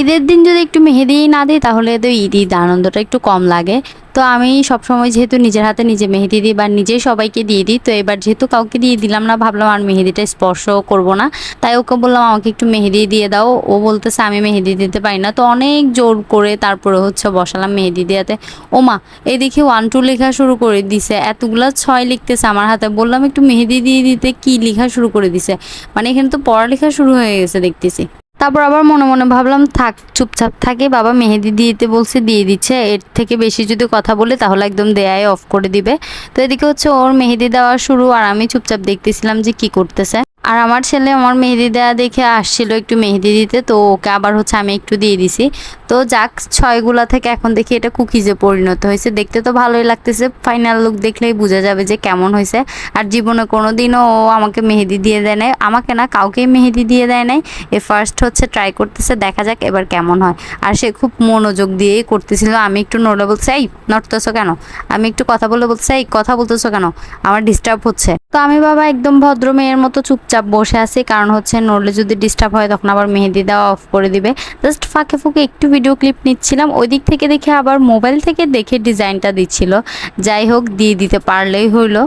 ঈদের দিন যদি একটু মেহেদি না দিই, তাহলে তো ঈদ ঈদ আনন্দটা একটু কম লাগে। তো আমি সবসময় যেহেতু নিজের হাতে নিজে মেহেদি দিই বা নিজেই সবাইকে দিয়ে দিই, তো এবার যেহেতু কাউকে দিয়ে দিলাম না, ভাবলাম আর মেহেদিটা স্পর্শ করব না। তাই ওকে বললাম, আমাকে একটু মেহেদি দিয়ে দাও। ও বলতেছে, আমি মেহেদি দিতে পারি না। তো অনেক জোর করে তারপরে হচ্ছে বসালাম মেহেদি দেওয়াতে। ও মা এদিকে ওয়ান টু লেখা শুরু করে দিছে। এতগুলা ছয় লিখতেছে আমার হাতে। বললাম, একটু মেহেদি দিয়ে দিতে। কি লেখা শুরু করে দিছে? মানে এখানে তো পড়ালেখা শুরু হয়ে গেছে দেখতেছি। তারপর আবার মনে মনে ভাবলাম, থাক, চুপচাপ থাকে, বাবা মেহেদি দিতে বলছে, দিয়ে দিচ্ছে। এর থেকে বেশি যদি কথা বলে, তাহলে একদম দেয়াই অফ করে দিবে। তো এদিকে হচ্ছে ওর মেহেদি দেওয়া শুরু, আর আমি চুপচাপ দেখতেছিলাম যে কি করতেছে। আর আমার ছেলে আমার মেহেদি দেওয়া দেখে আসছিল একটু মেহেদি দিতে, তো ওকে আবার হচ্ছে আমি একটু দিয়ে দিছি। তো যাক, ছয়গুলা থেকে এখন দেখি এটা কুকিজে পরিণত হয়েছে। দেখতে তো ভালোই লাগতেছে ফাইনাল লুক দেখলেই বোঝা যাবে যে কেমন হয়েছে। আর জীবনে কোনো দিনও ও আমাকে মেহেদি দিয়ে দেয় নাই। আমাকে না, কাউকেই মেহেদি দিয়ে দেয় নাই। এ ফার্স্ট হচ্ছে ট্রাই করতেছে, দেখা যাক এবার কেমন হয়। আর সে খুব মনোযোগ দিয়েই করতেছিল, আমি একটু নড়ে বলছে, এই, নড়তেছো কেন? আমি একটু কথা বলে বলছে, এই, কথা বলতেছো কেন? আমার ডিস্টার্ব হচ্ছে। তো আমি বাবা একদম ভদ্র মেয়ের মতো চুপচাপ বসে আছি, কারণ হচ্ছে নড়লে যদি ডিস্টার্ব হয় তখন আবার মেহেদি দেওয়া অফ করে দিবে। জাস্ট ফাঁকে ফুঁকে একটু ভিডিও ক্লিপ নিচ্ছিলাম, ওই দিক থেকে দেখে আবার মোবাইল থেকে দেখে ডিজাইনটা দিচ্ছিল। যাই হোক, দিয়ে দিতে পারলেই হইল।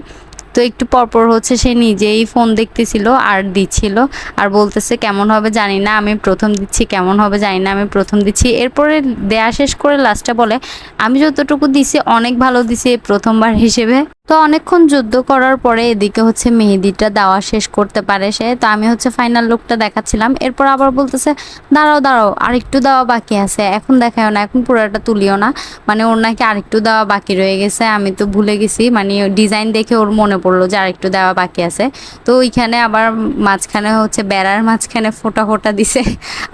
তো একটু পরপর হচ্ছে সে নিজেই ফোন দেখতেছিল আর দিচ্ছিল। আর বলতেছে, কেমন হবে জানি না, আমি প্রথম দিচ্ছি, কেমন হবে জানি না, আমি প্রথম দিচ্ছি। এরপরে দেয়া শেষ করে লাস্টে বলে, আমি যতটুকু দিছি, অনেক ভালো দিছি, প্রথমবার হিসেবে। তো অনেকক্ষণ যুদ্ধ করার পরে এদিকে হচ্ছে মেহেদিটা দেওয়া শেষ করতে পারে সে। তো আমি হচ্ছে ফাইনাল লুকটা দেখাচ্ছিলাম। এরপর আবার বলতেছে, দাঁড়াও দাঁড়াও আর একটু দেওয়া বাকি আছে। এখন দেখাও না, এখন পুরোটা তুলিও না। মানে ওর নাকি আরেকটু দেওয়া বাকি রয়ে গেছে। আমি তো ভুলে গেছি মানে ডিজাইন দেখে ওর মনে পড়ল যে আরেকটু দেওয়া বাকি আছে। তো ওইখানে আবার মাঝখানে হচ্ছে বেড়ার মাঝখানে ফোটা ফোটা দিছে,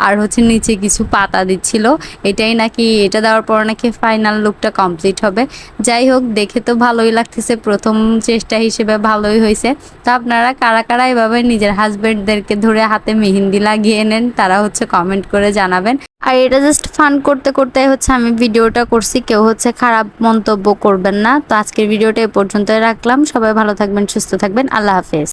আর হচ্ছে নিচে কিছু পাতা দিচ্ছিল। এটাই নাকি, এটা দেওয়ার পর নাকি ফাইনাল লুকটা কমপ্লিট হবে। যাই হোক, দেখে তো ভালোই লাগতেছে প্রথম চেষ্টা হিসেবে ভালোই হয়েছে। তো আপনারা কারা কারা এভাবে নিজের হাজবেন্ডদেরকে ধরে হাতে মেহেন্দি লাগিয়ে নেন, তারা হচ্ছে কমেন্ট করে জানাবেন। আর এটা জাস্ট ফান করতে করতে হচ্ছে আমি ভিডিওটা করছি, কেউ হচ্ছে খারাপ মন্তব্য করবেন না। তো আজকের ভিডিওটা এ পর্যন্তই রাখলাম। সবাই ভালো থাকবেন, সুস্থ থাকবেন। আল্লাহ হাফেজ।